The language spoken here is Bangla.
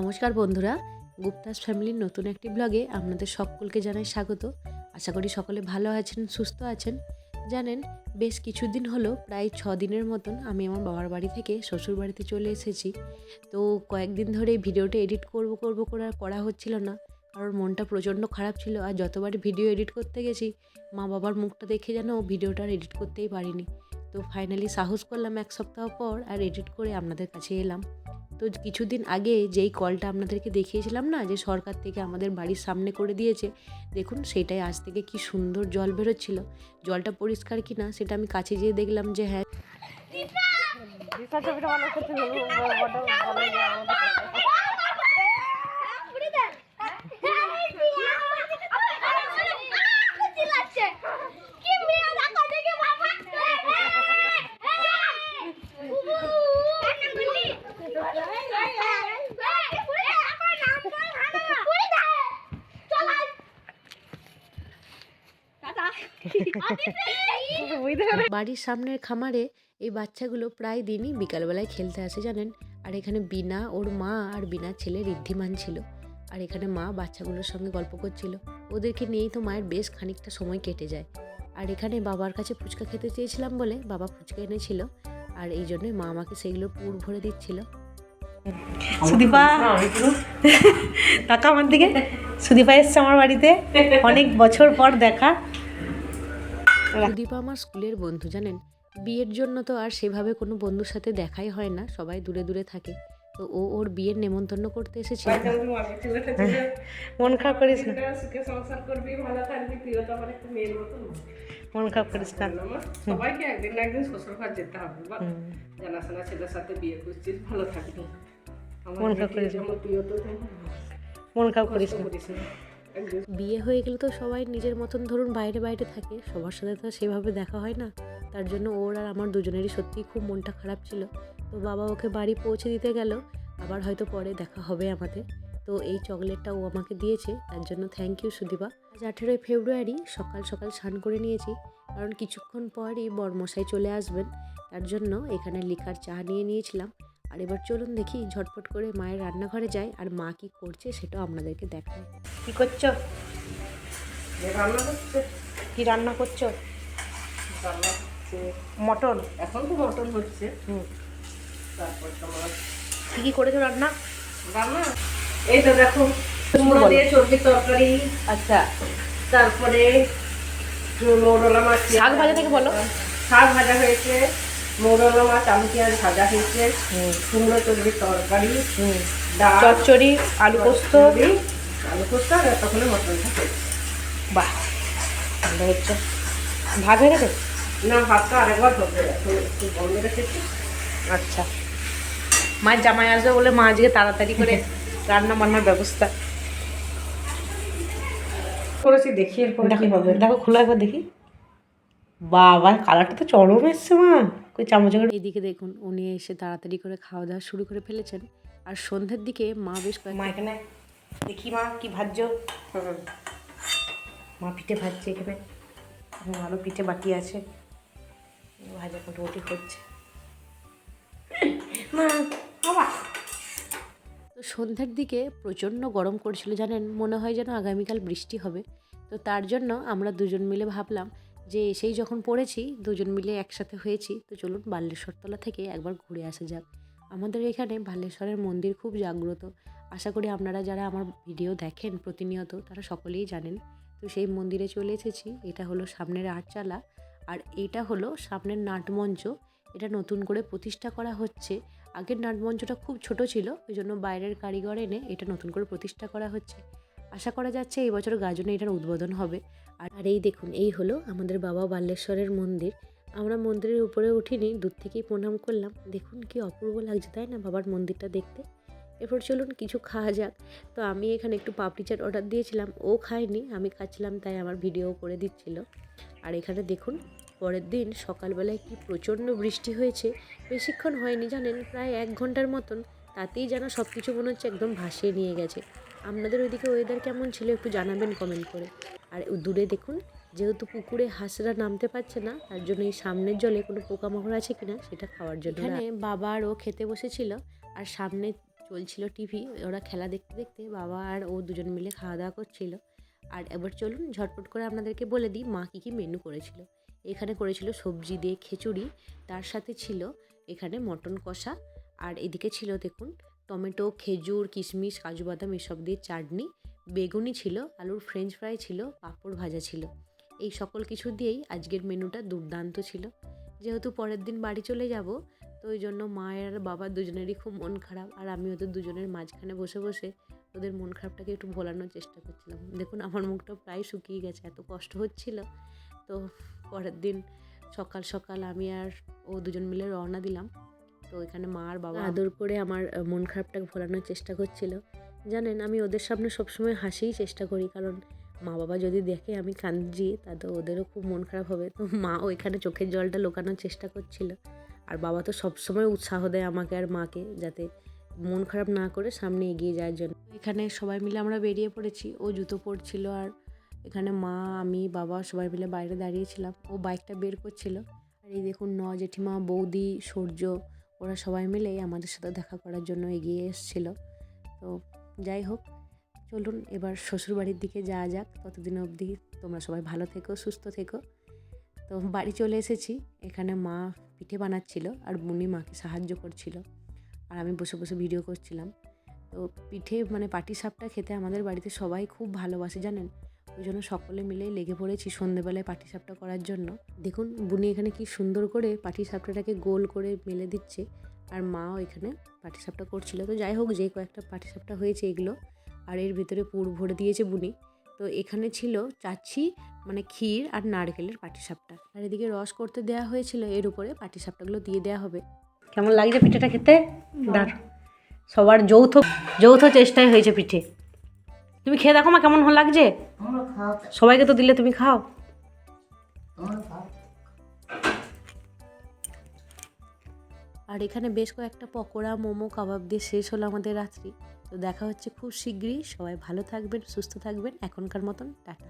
নমস্কার বন্ধুরা, গুপ্তাস ফ্যামিলির নতুন একটি ব্লগে আপনাদের সকলকে জানাই স্বাগত। আশা করি সকলে ভালো আছেন, সুস্থ আছেন। জানেন, বেশ কিছুদিন হলো, প্রায় ছ দিনের মতন আমি আমার বাবার বাড়ি থেকে শ্বশুর বাড়িতে চলে এসেছি। তো কয়েকদিন ধরে ভিডিওটা এডিট করব করব করে আর করা হচ্ছিল না। কারণ মনটা প্রচণ্ড খারাপ ছিল আর যতবার ভিডিও এডিট করতে গেছি, মা বাবার মুখটা দেখে যেন ভিডিওটা আর এডিট করতেই পারিনি। তো ফাইনালি সাহস করলাম এক সপ্তাহ পর আর এডিট করে আপনাদের কাছে এলাম। তো কিছুদিন আগে যেই কলটা আপনাদেরকে দেখিয়েছিলাম না যে সরকার থেকে আমাদের বাড়ির সামনে করে দিয়েছে দেখুন সেটাই আজ থেকে কি সুন্দর জল বেরোচ্ছিল জলটা পরিষ্কার কি না সেটা আমি কাছে যেয়ে দেখলাম যে হ্যাঁ বাড়ির সামনের খামারে এই বাচ্চাগুলো প্রায় দিনই বিকালবেলায় খেলতে আসে জানেন? আর এখানে বিনা ওর মা আর বিনা ছেলে ঋদ্ধিমান ছিল। আর এখানে মা বাচ্চাগুলোর সঙ্গে গল্প করছিল। ওদেরকে নিয়েই তো মায়ের বেশ খানিকটা সময় কেটে যায়। আর এখানে বাবার কাছে ফুচকা খেতে চেয়েছিলাম বলে বাবা ফুচকা এনেছিল। আর এই জন্যই মা আমাকে সেগুলো পুর ভরে দিচ্ছিল। সুদীপা টাকা আমার দিকে। সুদীপা এসছে আমার বাড়িতে। অনেক বছর পর দেখা। সুদীপা আমার স্কুলের বন্ধু জানেন? বিয়ের জন্য তো আর সেভাবে কোনো বন্ধুর সাথে দেখাই হয় না সবাই দূরে দূরে থাকে। তো ও ওর বিয়ের নেমন্তন্ন করতে এসেছিল। মন খারাপ করিস না। সুখে সংসার করবি ভালো থাকবি তুইও তো আমার একটা মেয়ের মতন মন খারাপ করিস না। সবাইকে একদিন না একদিন শ্বশুর ঘর যেতে হবে বা জানাশোনা ছেলের সাথে বিয়ে করছিস ভালো থাকবি। মন খারাপ করিস মন খারাপ করিস না। বিয়ে হয়ে গেলে তো সবাই নিজের মতন ধরুন বাইরে বাইরে থাকে, সবার সাথে তো সেভাবে দেখা হয় না। তার জন্য ওর আর আমার দুজনেরই সত্যিই খুব মনটা খারাপ ছিল। তো বাবা ওকে বাড়ি পৌঁছে দিতে গেল, আবার হয়তো পরে দেখা হবে আমাদের। তো এই চকলেটটা ও আমাকে দিয়েছে, তার জন্য থ্যাংক ইউ সুদীপা। আজ আঠেরোই ফেব্রুয়ারি, সকাল সকাল স্নান করে নিয়েছি। কারণ কিছুক্ষণ পরই বরমশাই চলে আসবেন, তার জন্য এখানে লিকার চা নিয়ে নিয়েছিলাম। আর এবার চলুন দেখি ঝটপট করে মায়ের রান্নাঘরে যাই আর মা কি করছে সেটাও আপনাদেরকে দেখায় কি করছ? রান্না করছে। কি রান্না করছ? রান্না মটন? এখন তো মটন হচ্ছে। হুম। তারপর তোমার কি কি করেছ রান্না? রান্না? এই তো দেখো কুমড়ো দিয়ে চর্বির তরকারি আচ্ছা। তারপরে মাছ শাক ভাজা থেকে বলো। শাক ভাজা হয়েছে। মৌরলা মাছ আলু পেঁয়াজ ভাজা হয়েছে কুমড়ো চর্বির তরকারি ডাল চচ্চড়ি আলু পোস্ত। আলু পোস্ত আর তখন মটনটা বাহ ভালো হচ্ছে। ভাত হয়ে গেছে? না ভাতটা আরেকবার হবে একটু বন্ধ রেখেছি আচ্ছা। মায়ের জামাই আসবে বলে মা আজকে তাড়াতাড়ি করে রান্না বান্নার ব্যবস্থা। করেছি দেখি এরপর দেখো খোলা একবার দেখি। বাবা কালারটা তো চরম এসছে মা। ওই চামচ করে এইদিকে দেখুন উনি এসে তাড়াতাড়ি করে খাওয়া দাওয়া শুরু করে ফেলেছেন। আর সন্ধ্যের দিকে মা বেশ কয়েক মা এখানে দেখি মা কি হুম। মা পিঠে ভাজছে এখানে। আরও পিঠে বাকি আছে। ভাজা মোটামুটি হচ্ছে। মা বাবা। তো সন্ধ্যের দিকে প্রচণ্ড গরম করছিল জানেন মনে হয় যেন আগামীকাল বৃষ্টি হবে। তো তার জন্য আমরা দুজন মিলে ভাবলাম যে এসেই যখন পড়েছি, দুজন মিলে একসাথে হয়েছি, তো চলুন বাল্যেশ্বরতলা থেকে একবার ঘুরে আসা যাক। আমাদের এখানে বাল্যেশ্বরের মন্দির খুব জাগ্রত। আশা করি আপনারা যারা আমার ভিডিও দেখেন প্রতিনিয়ত, তারা সকলেই জানেন। তো সেই মন্দিরে চলে এসেছি। এটা হলো সামনের আটচালা। আর এটা হলো সামনের নাটমঞ্চ। এটা নতুন করে প্রতিষ্ঠা করা হচ্ছে। আগের নাটমঞ্চটা খুব ছোট ছিল, ওই জন্য বাইরের কারিগর এনে এটা নতুন করে প্রতিষ্ঠা করা হচ্ছে। আশা করা যাচ্ছে এই বছর গাজনে এটার উদ্বোধন হবে। আর এই দেখুন, এই হলো আমাদের বাবা বাল্যেশ্বরের মন্দির। আমরা মন্দিরের উপরে উঠিনি, দূর থেকেই প্রণাম করলাম। দেখুন কি অপূর্ব লাগছে, তাই না বাবার মন্দিরটা দেখতে? এরপর চলুন, কিছু খাওয়া যাক। তো আমি এখানে একটু পাপড়ি চাট অর্ডার দিয়েছিলাম, ও খায়নি, আমি খাচ্ছিলাম, তাই আমার ভিডিও করে দিচ্ছিল। আর এখানে দেখুন, পরের দিন সকালবেলায় কি প্রচণ্ড বৃষ্টি হয়েছে, বেশিক্ষণ হয়নি জানেন, প্রায় এক ঘণ্টার মতন, তাতেই যেন সব কিছু মনে হচ্ছে একদম ভাসিয়ে নিয়ে গেছে। আপনাদের ওইদিকে ওয়েদার কেমন ছিল একটু জানাবেন কমেন্ট করে। আর দূরে দেখুন, যেহেতু পুকুরে হাঁসরা নামতে পারছে না, তার জন্য এই সামনের জলে কোনো পোকামাকড় আছে কিনা সেটা খাওয়ার জন্য এখানে বাবা আর ও খেতে বসেছিল, আর সামনে চলছিল টিভি ওরা খেলা দেখতে দেখতে বাবা আর ও দুজন মিলে খাওয়া দাওয়া করছিল। আর এবার চলুন, ঝটপট করে আপনাদেরকে বলে দিই মা কী কী মেনু করেছিল। এখানে করেছিল সবজি দিয়ে খিচুড়ি, তার সাথে ছিল এখানে মটন কষা, আর এদিকে ছিল দেখুন টমেটো, খেজুর, কিশমিশ, কাজু বাদাম এসব দিয়ে চাটনি। বেগুনি ছিল, আলুর ফ্রেঞ্চ ফ্রাই ছিল, পাঁপড় ভাজা ছিল। এই সকল কিছু দিয়েই আজকের মেনুটা দুর্দান্ত ছিল। যেহেতু পরের দিন বাড়ি চলে যাব, তো ওই জন্য মায়ের আর বাবার দুজনেরই খুব মন খারাপ, আর আমি ওদের দুজনের মাঝখানে বসে বসে ওদের মন খারাপটাকে একটু ভোলানোর চেষ্টা করছিলাম। দেখুন, আমার মুখটা প্রায় শুকিয়ে গেছে, এত কষ্ট হচ্ছিল। তো পরের দিন সকাল সকাল আমি আর ও দুজন মিলে রওনা দিলাম। তো এখানে মা আর বাবা আদর করে আমার মন খারাপটাকে ভোলানোর চেষ্টা করছিল। জানেন, আমি ওদের সামনে সবসময় হাসিই চেষ্টা করি, কারণ মা বাবা যদি দেখে আমি কাঁদছি, তাতে ওদেরও খুব মন খারাপ হবে। তো মা ওইখানে চোখের জলটা লোকানোর চেষ্টা করছিল। আর বাবা তো সবসময় উৎসাহ দেয় আমাকে আর মাকে, যাতে মন খারাপ না করে সামনে এগিয়ে যাওয়ার জন্য। এখানে সবাই মিলে আমরা বেরিয়ে পড়েছি। ও জুতো পরছিল আর এখানে মা, আমি, বাবা সবাই মিলে বাইরে দাঁড়িয়েছিলাম ও বাইকটা বের করছিল। আর এই দেখুন ন জেঠিমা বৌদি, সূর্য ওরা সবাই মিলে আমাদের সাথে দেখা করার জন্য এগিয়ে এসেছিল। তো যাই হোক, চলুন এবার শ্বশুরবাড়ির দিকে যাওয়া যাক। ততদিন অবধি তোমরা সবাই ভালো থেকো, সুস্থ থেকো। তো বাড়ি চলে এসেছি। এখানে মা পিঠে বানাচ্ছিল আর বুনি মাকে সাহায্য করছিল। আর আমি বসে বসে ভিডিও করছিলাম। তো পিঠে মানে পাটি সাপটা খেতে আমাদের বাড়িতে সবাই খুব ভালোবাসে, জানেন? ওই জন্য সকলে মিলে লেগে পড়েছি সন্ধেবেলায় পাটি সাপটা করার জন্য। দেখুন বুনি এখানে কি সুন্দর করে পাটি সাপটাটাকে গোল করে মেলে দিচ্ছে আর মাও এখানে পাটি সাপটা করছিল। তো যাই হোক যে কয়েকটা পাটি সাপটা হয়েছে এগুলো আর এর ভিতরে পুর ভরে দিয়েছে বুনি। তো এখানে ছিল চাচ্ছি মানে ক্ষীর আর নারকেলের পাটিসাপটা। আর এদিকে রস করতে দেওয়া হয়েছিল এর উপরে পাটিসাপটাগুলো দিয়ে দেওয়া হবে। কেমন লাগছে পিঠেটা খেতে? দাঁড় সবার যৌথ যৌথ চেষ্টায় হয়েছে পিঠে। তুমি খেয়ে দেখো মা কেমন লাগছে? সবাইকে তো দিলে তুমি খাও। আর এখানে বেশ কয়েকটা পকোড়া মোমো কাবাব দিয়ে শেষ হলো আমাদের রাত্রি। তো দেখা হচ্ছে খুব শীঘ্রই। সবাই ভালো থাকবেন সুস্থ থাকবেন। এখনকার মতন টাটা।